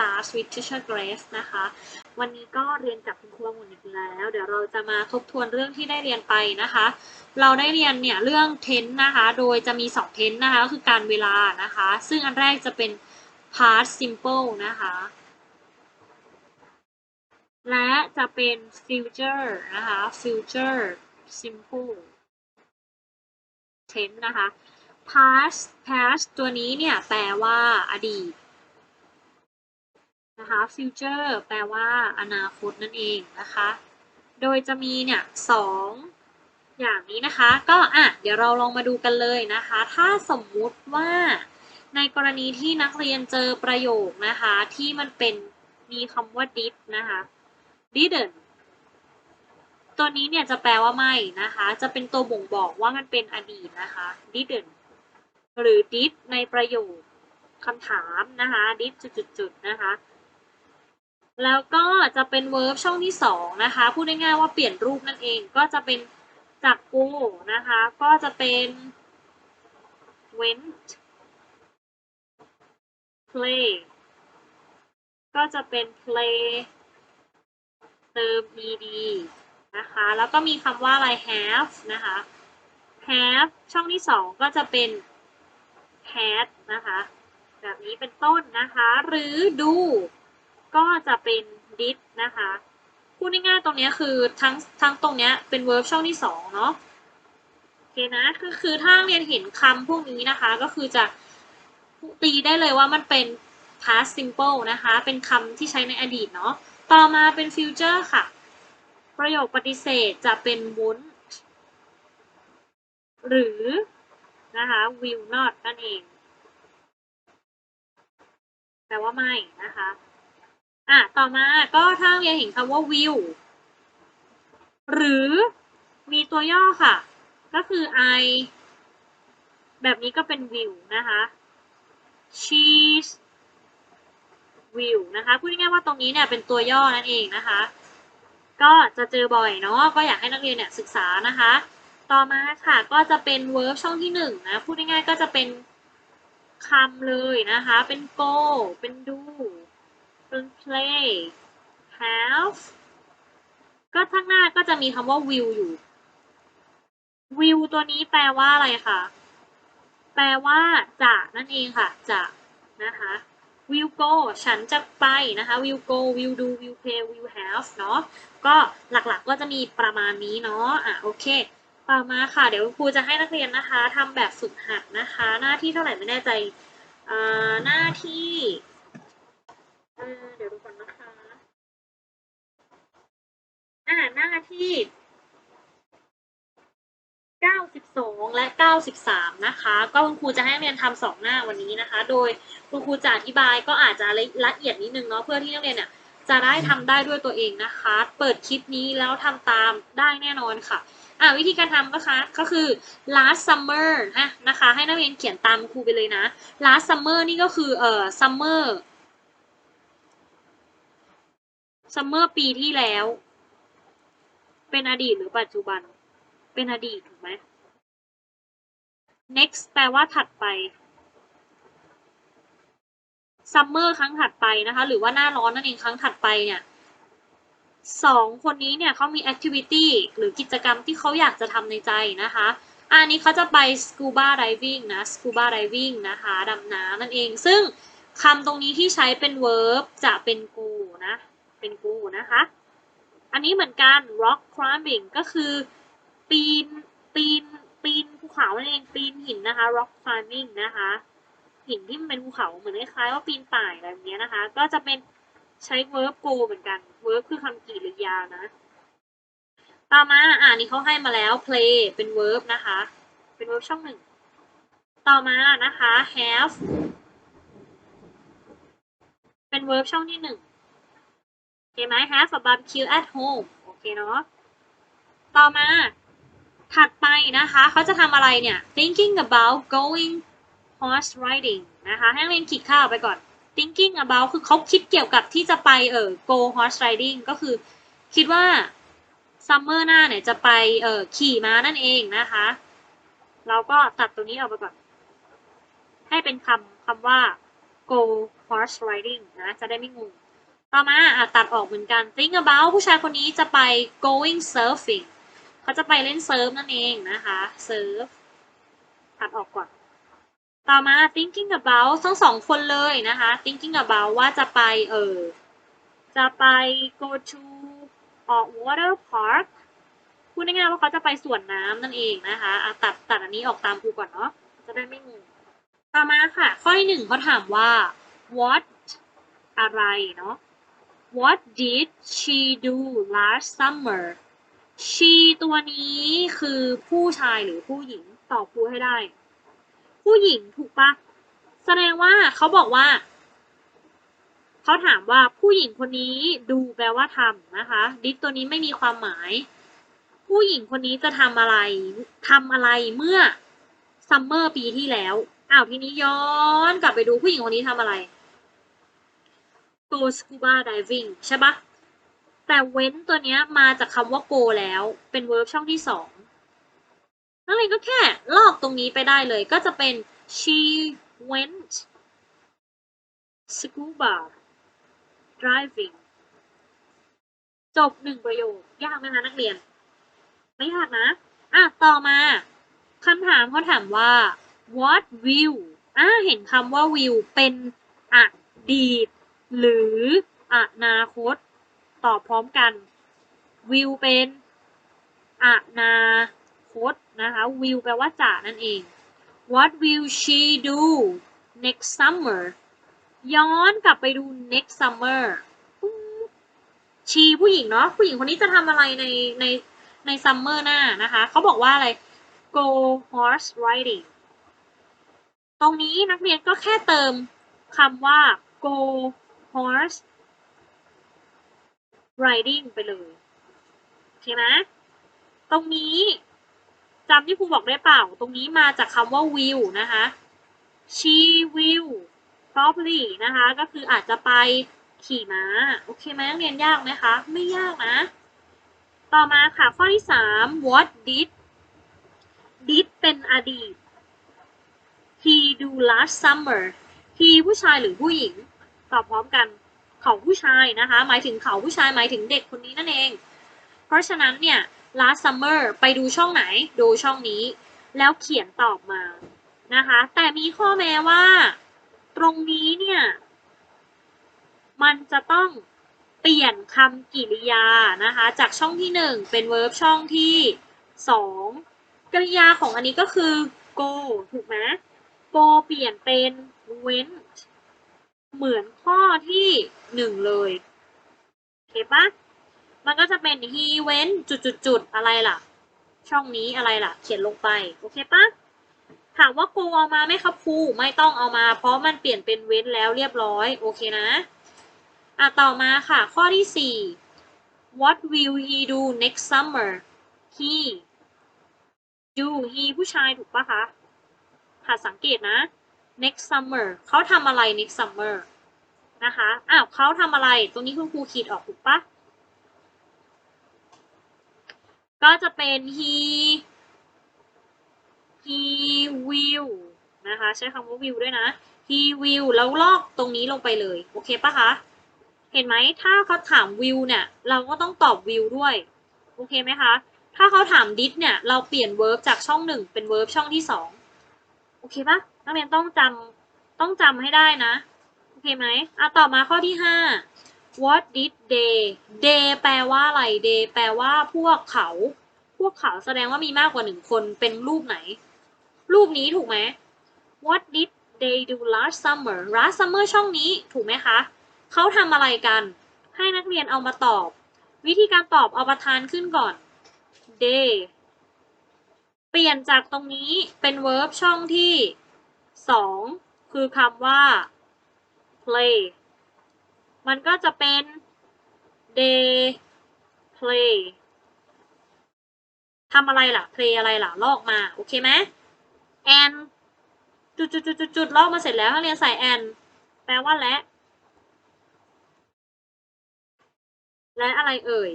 class with teacher Grace นะคะ วันนี้ก็เรียนกับคุณครูองุ่นอีกแล้ว เดี๋ยวเราจะมาทบทวนเรื่องที่ได้เรียนไปนะคะ เราได้เรียนเนี่ยเรื่อง tense นะคะ โดยจะมี2 tense นะคะ ก็คือการเวลานะคะ ซึ่งอันแรกจะเป็น past simple นะคะ และจะเป็น future นะคะ future simple tense นะคะ past past ตัวนี้เนี่ยแปลว่าอดีต นะคะ future แปลว่าอนาคตนั่นเองนะคะ โดยจะมีเนี่ยสองอย่างนี้นะคะ ก็อะเดี๋ยวเราลองมาดูกันเลยนะคะ ถ้าสมมุติว่าในกรณีที่นักเรียนเจอประโยคนะคะ ที่มันเป็นมีคำว่า did นะคะ didn't ตัวนี้เนี่ยจะแปลว่าไม่นะคะ จะเป็นตัวบ่งบอกว่ามันเป็นอดีตนะคะ didn't หรือ did ในประโยคคำถามนะคะ did จุดๆๆนะคะ แล้วก็จะเป็น verb ช่องที่สองนะคะ พูดง่ายๆว่าเปลี่ยนรูปนั่นเอง ก็จะเป็นจาก go นะคะ ก็จะเป็น went play ก็จะเป็น play เติม ed นะคะ แล้วก็มีคำว่าอะไร have นะคะ have ช่องที่สองก็จะเป็น had นะคะ แบบนี้เป็นต้นนะคะ หรือ do จะเป็น did นะคะพูดง่ายๆตรงนี้คือทั้งทั้งตรงนี้เป็น verb ช่องที่สองเนาะโอเคนะคือคือถ้าเรียนเห็นคำพวกนี้นะคะ ก็คือจะตีได้เลยว่ามันเป็น past simple นะคะ เป็นคำที่ใช้ในอดีตเนาะต่อมาเป็น future ค่ะ ประโยคปฏิเสธจะเป็น won't หรือนะคะ will not นั่นเอง แปลว่าไม่นะคะ อะต่อมาก็ถ้าเรียนเห็นคำว่า will หรือมีตัวย่อค่ะ ก็คือ I แบบนี้ก็เป็น will นะคะ she's will นะคะพูดง่ายๆว่าตรงนี้เนี่ยเป็นตัวย่อนั่นเองนะคะ ก็จะเจอบ่อยเนาะก็อยากให้นักเรียนเนี่ยศึกษานะคะ ต่อมาค่ะก็จะเป็น verb ช่องที่หนึ่งนะพูดง่ายๆก็จะเป็นคำเลยนะคะ เป็น go เป็น do เป็น play have ก็ข้างหน้าก็จะมีคำว่า will อยู่ will ตัวนี้แปลว่าอะไรคะ แปลว่าจะนั่นเองค่ะ จะนะคะ will go ฉันจะไปนะคะ will go will do will play will have เนาะ ก็หลักๆก็จะมีประมาณนี้เนาะ อะโอเคต่อมาค่ะ เดี๋ยวครูจะให้นักเรียนนะคะทำแบบฝึกหัดนะคะ หน้าที่เท่าไหร่ไม่แน่ใจอ่าหน้าที่ อ่อเดี๋ยวดูก่อนนะคะ อ่าหน้าที่92และ93นะคะ ก็คุณครูจะให้นักเรียนทำสองหน้าวันนี้นะคะ โดยคุณครูจะอธิบายก็อาจจะละเอียดนิดนึงเนาะเพื่อที่นักเรียนเนี่ยจะได้ทำได้ด้วยตัวเองนะคะ เปิดคลิปนี้แล้วทำตามได้แน่นอนค่ะ อ่าวิธีการทำนะคะก็คือ last summer นะนะคะ ให้นักเรียนเขียนตามครูไปเลยนะ last summer นี่ก็คือเอ่อ summer summer ปีที่แล้ว เป็นอดีตหรือปัจจุบัน เป็นอดีตถูกไหม next แปลว่าถัดไป summer ครั้งถัดไปนะคะ หรือว่าหน้าร้อนนั่นเองครั้งถัดไปเนี่ยสองคนนี้เนี่ยเขามี activity หรือกิจกรรมที่เขาอยากจะทำในใจนะคะอันนี้เขาจะไป scuba diving นะ scuba diving นะคะดำน้ำนั่นเอง ซึ่งคำตรงนี้ที่ใช้เป็น verb จะเป็น go เป็น go นะคะ อันนี้เหมือนกัน rock climbing ก็คือปีนปีนปีนภูเขาเองปีนหินนะคะ rock climbing นะคะ หินที่มันเป็นภูเขาเหมือนคล้ายๆว่าปีนป่ายอะไรแบบนี้นะคะ ก็จะเป็นใช้ verb go เหมือนกัน verb คือคำกริยานะ ต่อมาอ่านี่เขาให้มาแล้ว play เป็น verb นะคะ เป็น verb ช่องหนึ่ง ต่อมานะคะ have เป็น verb ช่องที่หนึ่ง โอเคไหม have a barbecue at home โอเคเนาะต่อมาถัดไปนะคะเขาจะทำอะไรเนี่ย thinking about going horse riding นะคะให้เรียนขีดค่าออกไปก่อน thinking about คือเขาคิดเกี่ยวกับที่จะไปเออ go horse riding ก็คือคิดว่า summer หน้าเนี่ยจะไปเออขี่ม้านั่นเองนะคะ เราก็ตัดตรงนี้ออกไปก่อน ให้เป็นคำคำว่า go horse riding นะ จะได้ไม่งง ต่อมาอะตัดออกเหมือนกัน think about ผู้ชายคนนี้จะไป going surfing เขาจะไปเล่นเซิร์ฟนั่นเองนะคะ surf ตัดออกก่อน ต่อมา thinking about ทั้งสองคนเลยนะคะ thinking about ว่าจะไปเออจะไป go to ออก water park พูดง่ายๆว่าเขาจะไปสวนน้ำนั่นเองนะคะอะตัดตัดอันนี้ออกตามครูก่อนเนาะจะได้ไม่งงต่อมาค่ะ ข้อที่หนึ่งเขาถามว่า what อะไรเนาะ what did she do last summer she ตัวนี้คือผู้ชายหรือผู้หญิงตอบครูให้ได้ ผู้หญิงถูกปะแสดงว่าเขาบอกว่า เขาถามว่าผู้หญิงคนนี้ดูแปลว่าทำนะคะ did ตัวนี้ไม่มีความหมาย ผู้หญิงคนนี้จะทำอะไรทำอะไรเมื่อซัมเมอร์ปีที่แล้วอ้าวทีนี้ย้อนกลับไปดูผู้หญิงคนนี้ทำอะไร go scuba diving ใช่ปะแต่เว้นตัวเนี้ยมาจากคำว่า go แล้วเป็น verb ช่องที่สองนักเรียนก็แค่ลอกตรงนี้ไปได้เลยก็จะเป็น she went scuba driving จบหนึ่งประโยค ยากไหมคะนักเรียน ไม่ยากนะ อะ ต่อมาคำถามเขาถามว่า what will อะเห็นคำว่า will เป็นอดีต หรืออนาคต ตอบพร้อมกัน will เป็นอนาคตนะคะ will แปลว่าจะนั่นเอง what will she do next summer ย้อนกลับไปดู next summer ชีผู้หญิงเนาะผู้หญิงคนนี้จะทำอะไรในในในซัมเมอร์หน้านะคะเขาบอกว่าอะไร go horse riding ตรงนี้นักเรียนก็แค่เติมคำว่า go horse riding ไปเลยโอเคไหมตรงนี้จำที่ครูบอกได้เปล่า ตรงนี้มาจากคำว่า will นะคะ she will probably นะคะ ก็คืออาจจะไปขี่ม้า โอเคไหมนักเรียนยากไหมคะ ไม่ยากนะ ต่อมาค่ะ ข้อที่สาม what did did เป็นอดีต he do last summer he ผู้ชายหรือผู้หญิง ตอบพร้อมกัน เขาผู้ชายนะคะ หมายถึงเขาผู้ชายหมายถึงเด็กคนนี้นั่นเอง เพราะฉะนั้นเนี่ย last summer ไปดูช่องไหน ดูช่องนี้ แล้วเขียนตอบมานะคะ แต่มีข้อแม้ว่า ตรงนี้เนี่ย มันจะต้องเปลี่ยนคำกริยานะคะ จากช่องที่หนึ่งเป็น verb ช่องที่สองกริยาของอันนี้ก็คือ go ถูกไหม go เปลี่ยนเป็น went เหมือนข้อที่หนึ่งเลยโอเคปะมันก็จะเป็น he went จุดจุดจุดอะไรล่ะ ช่องนี้อะไรล่ะ เขียนลงไป โอเคปะถามว่า go เอามาไหมครับครูไม่ต้องเอามา เพราะมันเปลี่ยนเป็น went แล้วเรียบร้อย โอเคนะ อะ ต่อมาค่ะ ข้อที่ 4 what will he do next summer he do he ผู้ชายถูกปะคะหัดสังเกตนะ next summer เขาทำอะไร next summer นะคะอ้าวเขาทำอะไร ตรงนี้คุณครูขีดออกถูกปะก็จะเป็น he he will นะคะ ใช้คำว่า will ด้วยนะ he will แล้วลอกตรงนี้ลงไปเลย โอเคปะคะ เห็นไหม ถ้าเขาถาม will เนี่ย เราก็ต้องตอบ will ด้วย โอเคไหมคะ ถ้าเขาถาม did เนี่ย เราเปลี่ยน verb จากช่องหนึ่งเป็น verb ช่องที่สอง โอเคปะ นักเรียนต้องจำต้องจำให้ได้นะ โอเคไหมอะต่อมาข้อที่ห้า what did they they แปลว่าอะไร they แปลว่าพวกเขา พวกเขาแสดงว่ามีมากกว่าหนึ่งคนเป็นรูปไหน รูปนี้ถูกไหม what did they do last summer last summer ช่องนี้ถูกไหมคะ เขาทำอะไรกัน ให้นักเรียนเอามาตอบ วิธีการตอบเอาประธานขึ้นก่อน they เปลี่ยนจากตรงนี้เป็น verb ช่องที่ สองคือคำว่า play มันก็จะเป็น they play ทำอะไรล่ะ play อะไรล่ะ ลอกมา โอเคไหม and จุดจุดจุดจุดจุดลอกมาเสร็จแล้วให้เรียนใส่ and แปลว่าและ และอะไรเอ่ย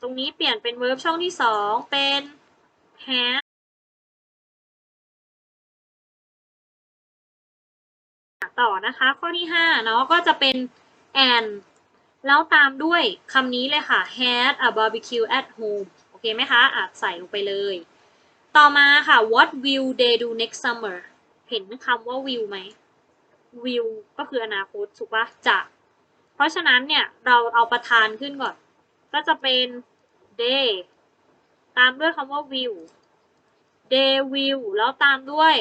ตรงนี้เปลี่ยนเป็น verb ช่องที่สองเป็น has ต่อนะคะ ข้อที่5เนาะก็จะเป็น and แล้วตามด้วยคำนี้เลยค่ะ had a barbecue at home โอเคไหมคะอะใส่ลงไปเลย ต่อมาค่ะ what will they do next summer เห็นคำว่า will ไหม will ก็คืออนาคตถูกปะจะ เพราะฉะนั้นเนี่ย เราเอาประธานขึ้นก่อน ก็จะเป็น they ตามด้วยคำว่า will they will แล้วตามด้วย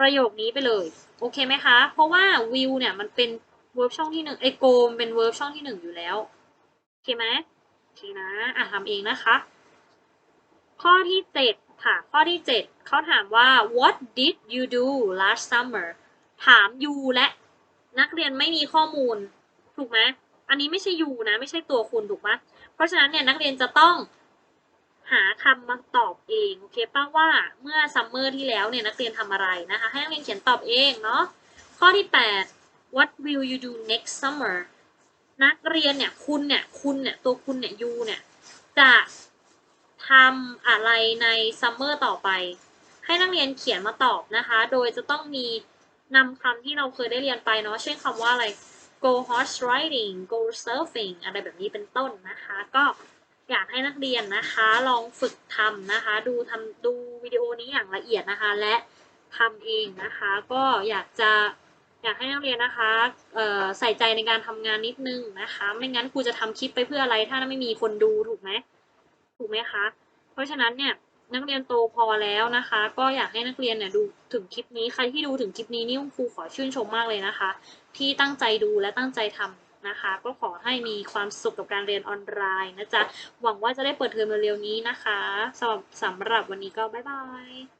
ประโยคนี้ไปเลย โอเคไหมคะ เพราะว่า will เนี่ยมันเป็น verb ช่องที่หนึ่งไอโกมเป็น verb ช่องที่หนึ่งอยู่แล้ว โอเคไหมโอเคนะ อะทำเองนะคะ ข้อที่เจ็ดค่ะ ข้อที่เจ็ดเขาถามว่า what did you do last summer ถาม you และนักเรียนไม่มีข้อมูล ถูกไหม อันนี้ไม่ใช่ you นะ ไม่ใช่ตัวคุณถูกไหมเพราะฉะนั้นเนี่ยนักเรียนจะต้อง หาคำมาตอบเองโอเคป้าว่าเมื่อซัมเมอร์ที่แล้วเนี่ยนักเรียนทำอะไรนะคะ ให้นักเรียนเขียนตอบเองเนาะข้อที่ 8 what will you do next summer นักเรียนเนี่ยคุณเนี่ยคุณเนี่ยตัวคุณเนี่ย you เนี่ยจะทำอะไรในซัมเมอร์ต่อไป ให้นักเรียนเขียนมาตอบนะคะ โดยจะต้องมีนำคำที่เราเคยได้เรียนไปเนาะเช่นคำว่าอะไร go horse riding go surfing อะไรแบบนี้เป็นต้นนะคะ ก็ อยากให้นักเรียนนะคะ ลองฝึกทำนะคะ ดูทำดูวิดีโอนี้อย่างละเอียดนะคะ และทำเองนะคะ ก็อยากจะอยากให้นักเรียนนะคะใส่ใจในการทำงานนิดนึงนะคะ ไม่งั้นครูจะทำคลิปไปเพื่ออะไร ถ้าไม่มีคนดูถูกไหมถูกไหมคะ เพราะฉะนั้นเนี่ยนักเรียนโตพอแล้วนะคะ ก็อยากให้นักเรียนเนี่ยดูถึงคลิปนี้ใครที่ดูถึงคลิปนี้นี่ครูขอชื่นชมมากเลยนะคะ ที่ตั้งใจดูและตั้งใจทำ นะคะ ก็ขอให้มีความสุขกับการเรียนออนไลน์นะจ๊ะ หวังว่าจะได้เปิดเทอมเร็วๆนี้นะคะสำหรับสำหรับวันนี้ก็บ๊ายบาย